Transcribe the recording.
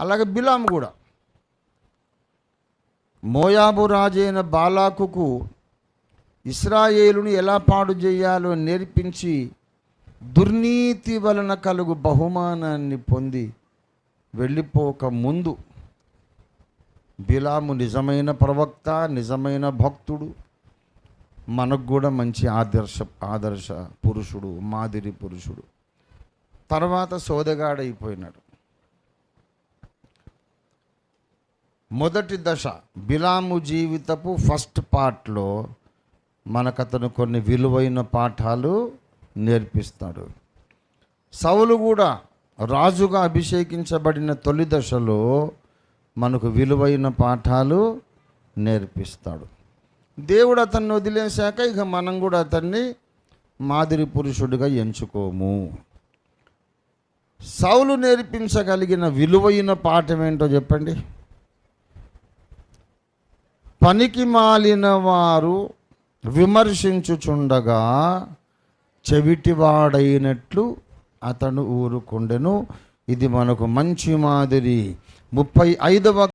అలాగే బిలాము కూడా. మోయాబు రాజైన బాలాకుకు ఇస్రాయేలుని ఎలా పాడు చేయాలో నేర్పించి దుర్నీతి వలన కలుగు బహుమానాన్ని పొంది వెళ్ళిపోక ముందు బిలాము నిజమైన ప్రవక్త నిజమైన భక్తుడు మనకు కూడా మంచి ఆదర్శ ఆదర్శ పురుషుడు మాదిరి పురుషుడు. తర్వాత సోదగాడైపోయినాడు. మొదటి దశ బిలాము జీవితపు ఫస్ట్ పార్ట్లో మనకతను కొన్ని విలువైన పాఠాలు నేర్పిస్తాడు. సౌలు కూడా రాజుగా అభిషేకించబడిన తొలి దశలో మనకు విలువైన పాఠాలు నేర్పిస్తాడు. దేవుడు అతన్ని వదిలేశాక ఇక మనం కూడా అతన్ని మాదిరి పురుషుడిగా ఎంచుకోము. సౌలు నేర్పించగలిగిన విలువైన పాఠం ఏంటో చెప్పండి? పనికి మాలిన వారు విమర్శించుచుండగా చెవిటివాడైనట్లు అతను ఊరుకుండెను. ఇది మనకు మంచి మాదిరి. ముప్పై ఐదవ